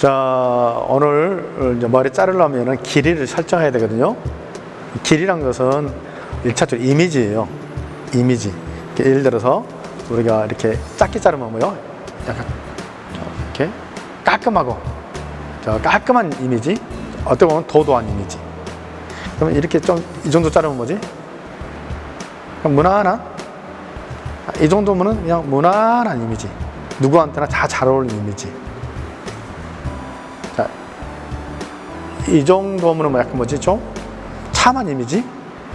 자, 오늘 이제 머리 자르려면 길이를 설정해야 되거든요. 길이란 것은 일차적으로 이미지예요. 이미지. 예를 들어서 우리가 이렇게 작게 자르면 뭐요? 약간 이렇게 깔끔하고 저 깔끔한 이미지. 어떻게 보면 도도한 이미지. 그러면 이렇게 좀 이 정도 자르면 뭐지? 무난한 이 정도면은 그냥 무난한 이미지. 누구한테나 다 잘 어울리는 이미지. 이 정도면 뭐 약간 뭐지? 좀 참한 이미지?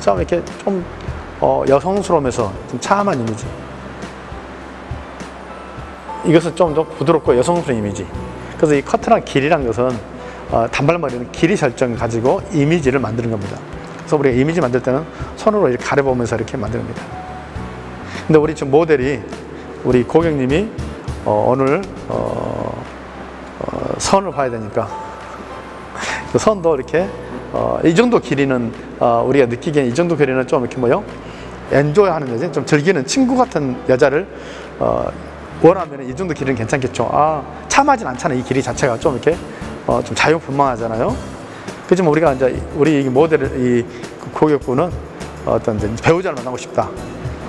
좀 이렇게 좀 어, 여성스러우면서 좀 참한 이미지. 이것은 좀 더 부드럽고 여성스러운 이미지. 그래서 이 커트랑 길이란 것은 어, 단발머리는 길이 설정 가지고 이미지를 만드는 겁니다. 그래서 우리가 이미지 만들 때는 손으로 이렇게 가려보면서 이렇게 만듭니다. 근데 우리 지금 모델이 우리 고객님이 어, 오늘 어, 어, 선을 봐야 되니까 그 선도 이렇게 어, 이 정도 길이는 어, 우리가 느끼기엔 이 정도 길이는 좀 이렇게 뭐요 엔조이 하는 여자, 좀 즐기는 친구 같은 여자를 어, 원하면 이 정도 길이는 괜찮겠죠. 아 참하진 않잖아요. 이 길이 자체가 좀 이렇게 어, 좀 자유분방하잖아요. 그지만 우리가 이제 우리 이 모델 이 고객분은 어떤 배우자를 만나고 싶다.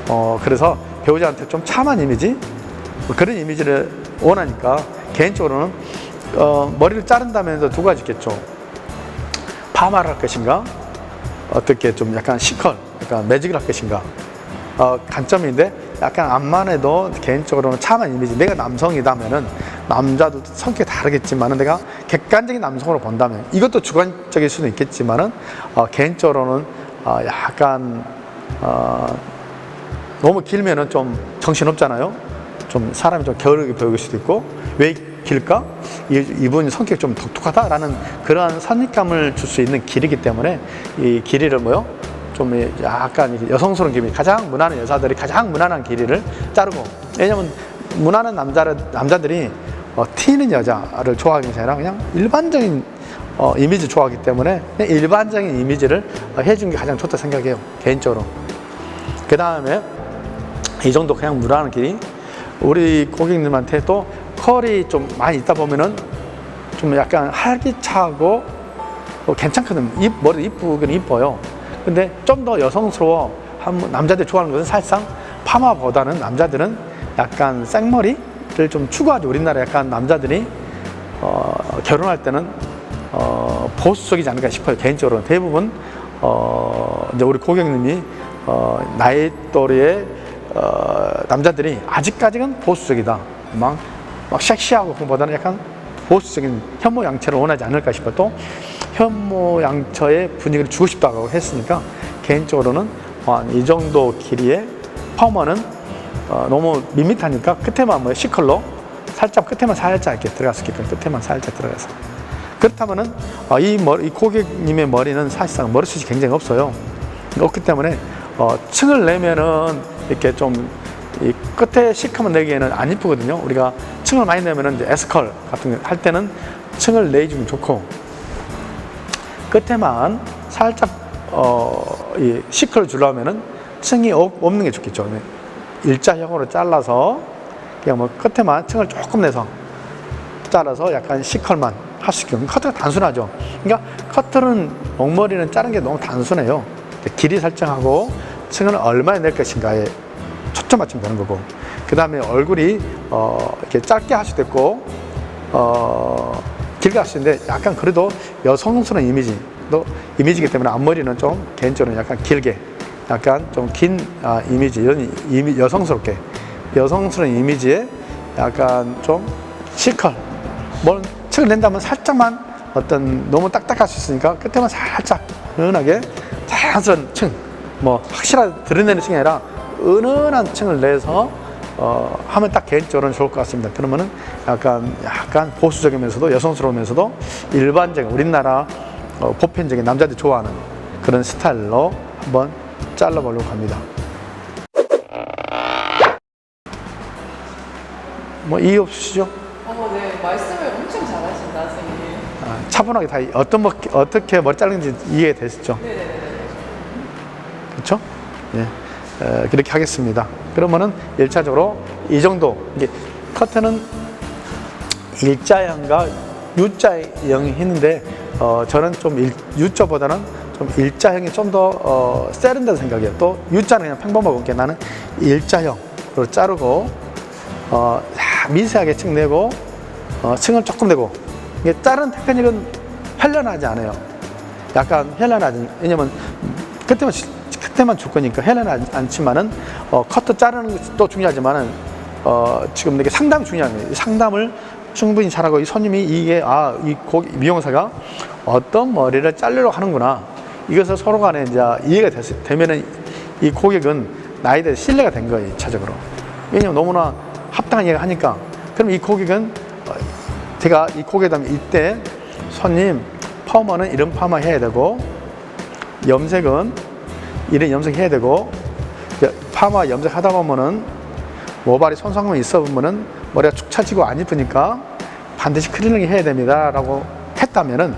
어, 그래서 배우자한테 좀 참한 이미지 뭐 그런 이미지를 원하니까 개인적으로는 어, 머리를 자른다면서 두 가지 있겠죠. 파마를 할 것인가, 어떻게 좀 약간 시컬, 약간 매직을 할 것인가. 어, 관점인데 약간 앞만 해도 개인적으로는 참한 이미지. 내가 남성이다면은 남자도 성격이 다르겠지만은 내가 객관적인 남성으로 본다면 이것도 주관적일 수는 있겠지만은 어, 개인적으로는 어, 약간 어, 너무 길면은 좀 정신없잖아요. 좀 사람이 좀 게으르게 보일 수도 있고 왜 길까? 이- 이분 성격이 좀 독특하다라는 그러한 선입감을 줄 수 있는 길이기 때문에 이 길이를 뭐요? 좀 약간 여성스러운 길이 가장 무난한 여자들이 가장 무난한 길이를 자르고 왜냐면 무난한 남자를 남자들이 어, 튀는 여자를 좋아하는 게 아니라 그냥 일반적인 어, 이미지 좋아하기 때문에 일반적인 이미지를 어, 해주는 게 가장 좋다 생각해요 개인적으로 그 다음에 이 정도 그냥 무난한 길이 우리 고객님한테 또 컬이 좀 많이 있다 보면은 좀 약간 활기차고 어, 괜찮거든. 입, 머리 이쁘긴 이뻐요. 근데 좀 더 여성스러워. 한 남자들 좋아하는 것은 사실상 파마보다는 남자들은 약간 생머리를 좀 추구하죠. 우리나라 약간 남자들이 어, 결혼할 때는 어, 보수적이지 않을까 싶어요. 개인적으로 대부분 어, 이제 우리 고객님이 어, 나이 또래의 어, 남자들이 아직까지는 보수적이다. 막, 막 섹시하고 그보다는 약간 보수적인 현모 양처를 원하지 않을까 싶어 또 현모 양처의 분위기를 주고 싶다고 했으니까 개인적으로는 어, 한이 정도 길이의 파워먼은 어, 너무 밋밋하니까 끝에만 뭐 C컬러 살짝 끝에만 살짝 이렇게 들어갔을 게 끝에만 살짝 들어가서 그렇다면은 어, 이, 머리, 이 고객님의 머리는 사실상 머리숱이 굉장히 없어요 없기 때문에 어, 층을 내면은 이렇게 좀 이 끝에 시커먼 내기에는 안 이쁘거든요. 우리가 층을 많이 내면은 이제 에스컬 같은 거할 때는 층을 내주면 좋고 끝에만 살짝 어, 이 시컬을 주려면은 층이 없- 없는 게 좋겠죠. 네. 일자형으로 잘라서 그냥 뭐 끝에만 층을 조금 내서 잘라서 약간 시컬만 할 수 있게 커트가 단순하죠. 그러니까 커트는 목머리는 자른 게 너무 단순해요. 길이 설정하고 층을 얼마에 낼 것인가에 초점 맞추면 되는 거고 그 다음에 얼굴이 어, 이렇게 짧게 있고 어, 길게 있는데 약간 그래도 여성스러운 이미지 또 이미지이기 때문에 앞머리는 좀 개인적으로 약간 길게 약간 좀긴 아, 이미지 이런 이미, 여성스럽게 여성스러운 이미지에 약간 좀 시컬 뭘 층을 낸다면 살짝만 어떤 너무 딱딱할 수 있으니까 끝에만 살짝 은은하게 자연스러운 층, 뭐 확실하게 드러내는 층이 아니라 은은한 층을 내서 어, 하면 딱 개인적으로는 좋을 것 같습니다. 그러면은 약간 약간 보수적이면서도 여성스러우면서도 일반적인 우리나라 어, 보편적인 남자들이 좋아하는 그런 스타일로 한번 잘라보려고 합니다. 뭐 이의 없으시죠? 어, 네. 말씀을 엄청 잘하신다, 선생님. 아, 차분하게 다 어떤 머, 어떻게 머리 자르는지 이해되시죠? 네네네. 그렇죠? 예. 에, 그렇게 하겠습니다. 그러면은 일차적으로 이 정도 이게 커트는 일자형과 U자형이 있는데 어, 저는 좀 일, U자보다는 좀 일자형이 좀더 어, 세련된 생각이에요. 또 U자는 그냥 평범하고 게 나는 일자형으로 자르고 어, 야, 미세하게 층 내고 어, 층을 조금 내고 이게 자른 테크닉은 현란하지 않아요. 약간 현란하지 왜냐면 그때만 그때만 줄 거니까 현란하지 않지만은 어, 커트 자르는 것도 중요하지만은 어, 지금 이게 거예요. 이 상담을 충분히 잘하고 이 손님이 이게 아 이 미용사가 어떤 머리를 자르려고 하는구나. 이것을 서로 간에 이제 이해가 됐, 되면은 이 고객은 나에 대해 신뢰가 된 거예요 차적으로. 왜냐면 너무나 합당한 이야기 하니까. 그럼 이 고객은 어, 제가 이 고객이라면 이때 손님 파마는 이런 파마 해야 되고 염색은 이런 염색 해야 되고 파마 염색 하다 보면은 모발이 손상만 있어 보면은 머리가 축 처지고 안 이쁘니까 반드시 클리닝 해야 됩니다 라고 했다면은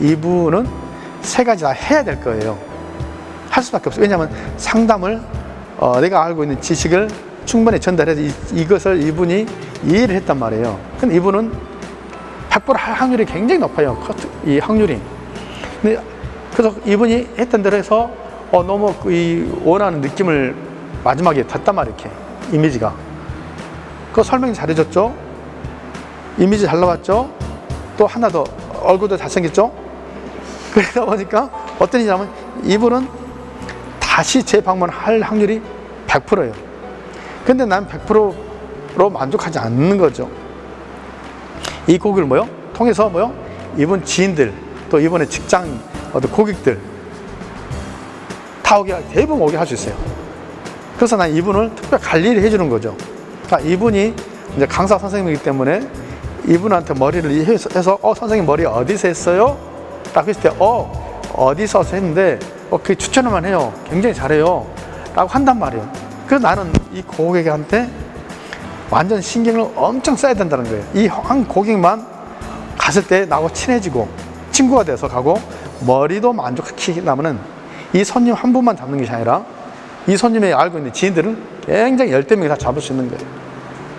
이분은 세 가지 다 해야 될 거예요. 할 수밖에 없어요. 왜냐하면 상담을 어, 내가 알고 있는 지식을 충분히 전달해서 이, 이것을 이분이 이해를 했단 말이에요. 근데 이분은 100%할 확률이 굉장히 높아요. 이 확률이. 근데 그래서 이분이 했던 대로 해서 어, 너무 그이 원하는 느낌을 마지막에 닿단 말이에요 이렇게. 이미지가. 그 설명이 잘해줬죠? 이미지 잘 나왔죠? 또 하나 더 얼굴도 잘생겼죠? 그러다 보니까 어떤 일이냐면 이분은 다시 재방문할 확률이 100%예요. 근데 난 100%로 만족하지 않는 거죠. 이 고객을 뭐요? 통해서 뭐요? 이분 지인들 또 이번에 직장 어떤 고객들 다 오게 대부분 오게 할 수 있어요. 그래서 난 이분을 특별 관리를 해주는 거죠. 그러니까 이분이 이제 강사 선생님이기 때문에 이분한테 머리를 해서, 어 선생님 머리 어디서 했어요? 라고 했을 때 어 어디서 했는데 어 그게 추천을만 해요. 굉장히 잘해요. 라고 한단 말이에요. 그래서 나는 이 고객한테 완전 신경을 엄청 써야 된다는 거예요. 이 한 고객만 갔을 때 나하고 친해지고 친구가 돼서 가고 머리도 만족시키려면은 이 손님 한 분만 잡는 것이 아니라 이 손님의 알고 있는 지인들은 굉장히 열대 명이 다 잡을 수 있는 거예요.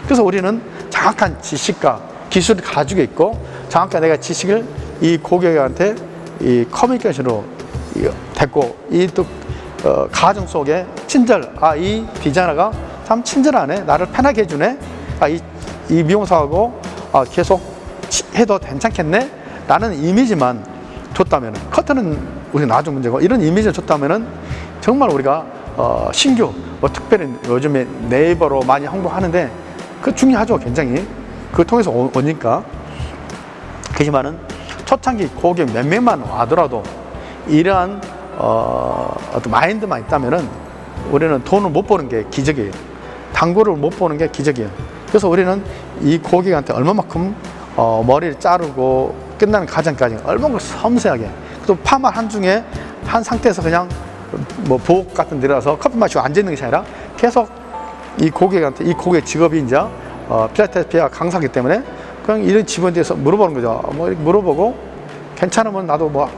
그래서 우리는 정확한 지식과 기술을 가지고 있고 정확한 내가 지식을 이 고객한테 이 커뮤니케이션으로 이 됐고 이또 어, 가정 속에 친절 아 이 디자이너가 참 친절하네. 나를 편하게 해주네. 아이 이 미용사하고 아, 계속 치- 해도 괜찮겠네. 라는 이미지만 줬다면 커트는 우리 나중 문제고 이런 이미지를 줬다면은 정말 우리가 어, 신규 뭐 특별히 요즘에 네이버로 많이 홍보하는데 그 중요하죠 굉장히 그걸 통해서 오- 오니까 그지만은 초창기 고객 몇 명만 와더라도 이러한 어, 어떤 마인드만 있다면은 우리는 돈을 못 버는 게 기적이에요. 당구를 못 보는 게 기적이에요. 그래서 우리는 이 고객한테 얼마만큼 어, 머리를 자르고 끝나는 과정까지 얼마나 섬세하게 또 파마 한 중에 한 상태에서 그냥 뭐 보호 같은 데 들어가서 커피 마시고 앉아 있는 것이 아니라 계속 이 고객한테 이 고객 직업이 이제 어, 필라테스피아 강사기 때문에 그냥 이런 직원에 대해서 물어보는 거죠. 뭐 물어보고 괜찮으면 나도 뭐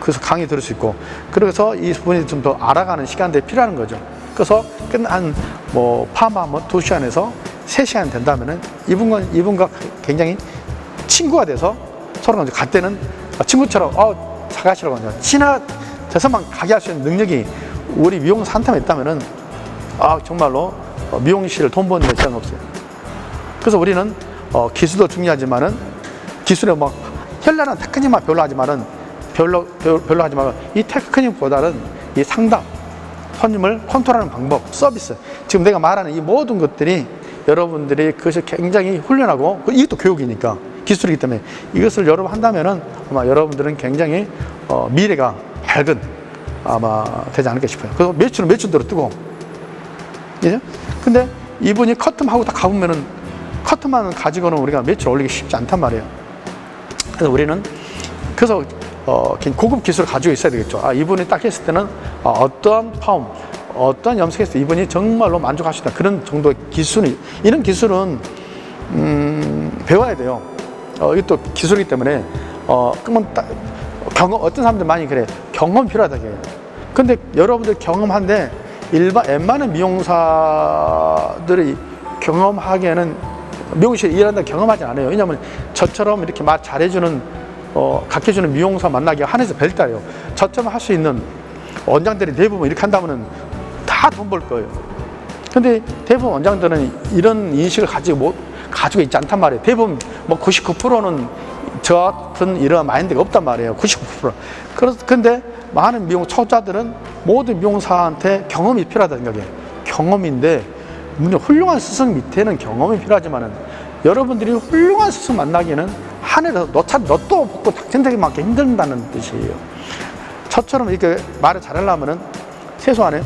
그래서 강의 들을 수 있고 그래서 이 부분이 좀 더 알아가는 시간들이 필요한 거죠. 그래서 끝난 뭐 파마 뭐두 시간에서 세 시간 된다면은 이분과 이분과 굉장히 친구가 돼서 서로가 이제 갈 때는 친구처럼 어 사가시라고 하죠. 친하 돼서만 가게 할 수 있는 능력이 우리 미용사 한테만 있다면은 아 정말로 어, 미용실을 돈 버는 데 시간 없어요. 그래서 우리는 어, 기술도 중요하지만은 기술에 막 현란한 테크닉만 별로 하지만은 별로 별- 별로 하지만 이 테크닉보다는 이 상담 손님을 컨트롤하는 방법 서비스 지금 내가 말하는 이 모든 것들이 여러분들이 그것을 굉장히 훈련하고 그 이것도 교육이니까 기술이기 때문에 이것을 여러분 한다면은 아마 여러분들은 굉장히 어, 미래가 밝은 아마 되지 않을까 싶어요. 그래서 매출은 매출대로 뜨고 예? 근데 이분이 커트하고 딱 가보면은 커트만 가지고는 우리가 매출 올리기 쉽지 않단 말이에요. 그래서 우리는 그래서 어, 고급 기술을 가지고 있어야 되겠죠. 아, 이분이 딱 했을 때는 어, 어떠한 파움, 어떤 때 이분이 정말로 있다. 그런 정도의 기술이, 이런 기술은, 음, 배워야 돼요. 어, 이것도 기술이기 때문에, 어, 그러면 딱, 경험, 어떤 사람들 많이 그래. 경험 필요하다. 게 근데 여러분들 경험한데, 일반, 웬만한 미용사들이 경험하기에는 미용실 일한다 경험하지 않아요. 왜냐하면 저처럼 이렇게 말 잘해주는 어, 가르쳐주는 미용사 만나기가 한해서 별다예요. 저처럼 할 수 있는 원장들이 대부분 이렇게 한다면은 다 돈 벌 거예요. 근데 대부분 원장들은 이런 인식을 가지고 못, 가지고 있지 않단 말이에요. 대부분 뭐 99%는 저 같은 이런 마인드가 없단 말이에요. 99%. 그래서 근데 많은 미용 초짜들은 모든 미용사한테 경험이 필요하다는 생각이에요. 경험인데 물론 훌륭한 스승 밑에는 경험이 필요하지만은 여러분들이 훌륭한 스승 만나기에는 하늘에서 너차 너또 붙고 당첨되기만큼 힘든다는 뜻이에요. 저처럼 이렇게 말을 잘하려면은 최소한에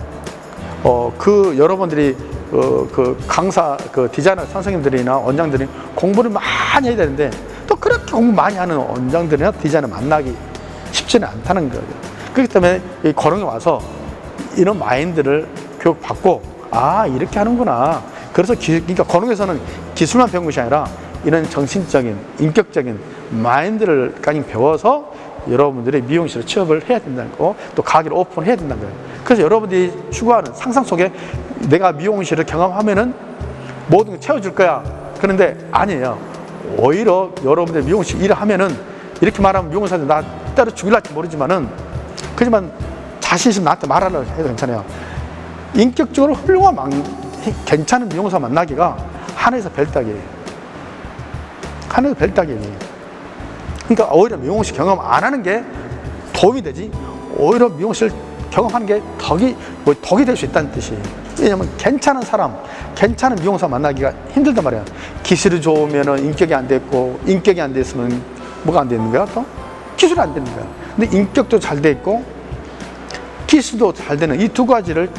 어, 그 여러분들이 어, 그 강사, 그 디자이너 선생님들이나 원장들이 공부를 많이 해야 되는데 또 그렇게 공부 많이 하는 원장들이나 디자이너 만나기 쉽지는 않다는 거예요. 그렇기 때문에 이 거렁에 와서 이런 마인드를 교육받고 아 이렇게 하는구나. 그래서 기, 그러니까 거렁에서는 기술만 배운 것이 아니라 이런 정신적인 인격적인 마인드를 까지 배워서 여러분들이 미용실에 취업을 해야 된다는 거, 또 가게를 오픈해야 된다는 거예요. 그래서 여러분들이 추구하는 상상 속에 내가 미용실을 경험하면은 모든 걸 채워줄 거야. 그런데 아니에요. 오히려 여러분들 미용실 일을 하면은 이렇게 말하면 미용사들 나 때려 죽일랄지 모르지만은 그지만 자신 있으면 나한테 말하라 해도 괜찮아요. 인격적으로 훌륭한 망- 괜찮은 미용사 만나기가 하늘에서 별따기예요. 하늘에서 별따기예요. 그러니까 오히려 미용실 경험 안 하는 게 도움이 되지 오히려 미용실 경험하는 게 덕이 뭐 덕이 될 수 있다는 뜻이에요. 왜냐면 괜찮은 사람, 괜찮은 미용사 만나기가 힘들단 말이야. 기술이 좋으면은 인격이 안 됐고 인격이 안 됐으면 뭐가 안 되는 거야 또 기술이 안 되는 거야. 근데 인격도 잘 돼 있고 기술도 잘 되는 이 두 가지를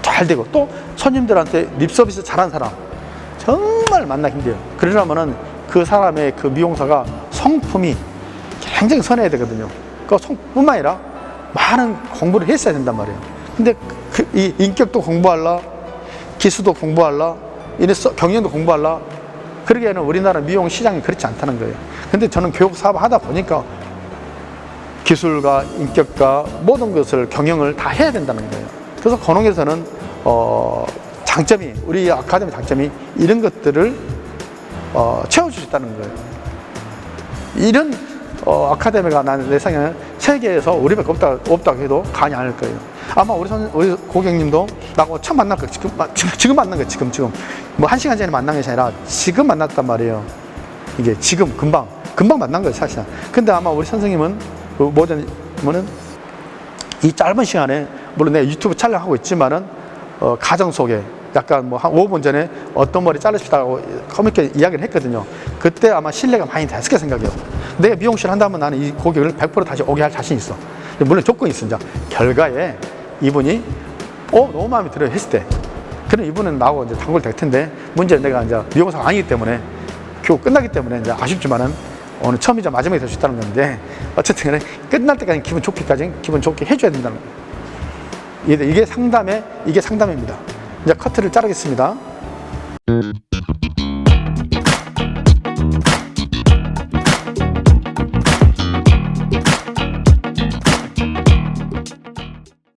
잘 되고 또 손님들한테 립 서비스 잘하는 사람 정말 만나기 힘들어요. 그러려면은 그 사람의 그 미용사가 성품이 굉장히 선해야 되거든요. 그 성뿐만 아니라 많은 공부를 했어야 된단 말이에요. 근데 그, 이 인격도 공부할라, 기술도 공부할라, 이래 서- 경영도 공부할라. 그러기에는 우리나라 미용 시장이 그렇지 않다는 거예요. 근데 저는 교육 사업 하다 보니까 기술과 인격과 모든 것을 경영을 다 해야 된다는 거예요. 그래서 건홍에서는 어, 장점이 우리 아카데미 장점이 이런 것들을 어, 있다는 거예요. 이런 어, 아카데미가 나는 내 생각에는 세계에서 우리밖에 없다, 없다고 해도 과언이 아닐 거예요. 아마 우리 선, 우리 고객님도 나하고 처음 만날 거 지금, 마- 지금, 만난 거 지금, 지금. 뭐 한 시간 전에 만난 것이 아니라 지금 만났단 말이에요. 이게 지금 금방, 금방 만난 거예요, 사실은. 근데 아마 우리 선생님은, 그 뭐냐면은 이 짧은 시간에, 물론 내가 유튜브 촬영하고 있지만은, 어, 가정 속에 약간 뭐 한 5분 전에 어떤 머리 자르시다고 커미게 이야기를 했거든요. 그때 아마 신뢰가 많이 됐을 거 생각해요. 내가 미용실 한다면 나는 이 고객을 100% 다시 오게 할 자신 있어. 물론 조건이 있습니다. 결과에 이분이 어 너무 마음에 들어요 했을 때 그럼 이분은 나하고 이제 단골 될 텐데 문제는 내가 이제 미용사가 아니기 때문에 교육 끝나기 때문에 이제 아쉽지만은 오늘 처음이자 마지막이 될 수 있다는 건데 어쨌든 간에 끝날 때까지 기분 좋게까지 기분 좋게 해줘야 된다는 거예요. 이게 상담의 이게 상담입니다. 이제 커트를 자르겠습니다.